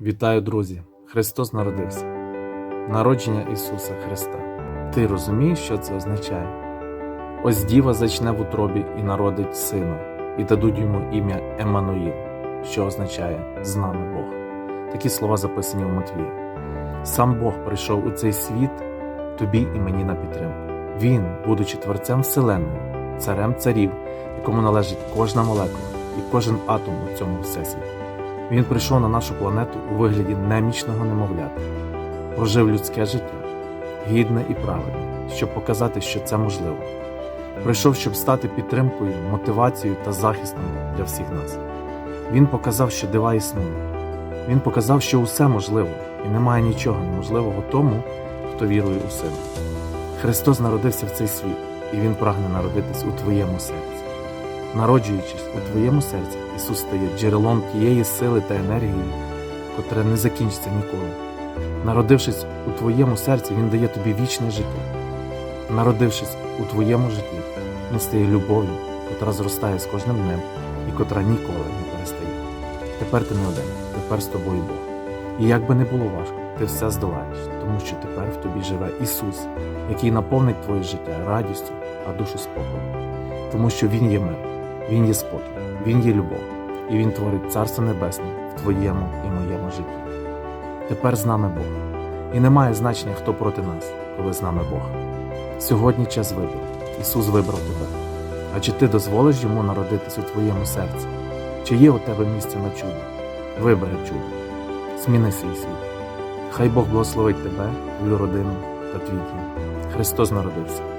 Вітаю, друзі! Христос народився. Народження Ісуса Христа. Ти розумієш, що це означає? Ось діва зачне в утробі і народить сина, і дадуть йому ім'я Еммануїл, що означає з нами Бог. Такі слова записані в Матвії. Сам Бог прийшов у цей світ тобі і мені на підтримку. Він, будучи творцем Вселенної, царем царів, якому належить кожна молекула і кожен атом у цьому всесвіті. Він прийшов на нашу планету у вигляді немічного немовляти, прожив людське життя, гідне і правильне, щоб показати, що це можливо. Прийшов, щоб стати підтримкою, мотивацією та захистом для всіх нас. Він показав, що дива існують. Він показав, що усе можливо, і немає нічого неможливого тому, хто вірує у сина. Христос народився в цей світ, і Він прагне народитись у твоєму серці. Народжуючись у твоєму серці, Ісус стає джерелом тієї сили та енергії, котра не закінчиться ніколи. Народившись у твоєму серці, Він дає тобі вічне життя. Народившись у твоєму житті, Він стає любов'ю, котра зростає з кожним днем і котра ніколи не перестає. Тепер ти не один, тепер з тобою Бог. І як би не було важко, ти все здолаєш, тому що тепер в тобі живе Ісус, який наповнить твоє життя радістю, а душу спокоєм. Тому що Він є мир, Він є спокій, Він є любов, і Він творить Царство Небесне в твоєму і моєму житті. Тепер з нами Бог. І немає значення, хто проти нас, коли з нами Бог. Сьогодні час вибору. Ісус вибрав тебе. А чи ти дозволиш йому народитись у твоєму серці? Чи є у тебе місце на чудо? Вибери чудо. Зміни свій світ. Хай Бог благословить тебе, твою родину та твій дім. Христос народився.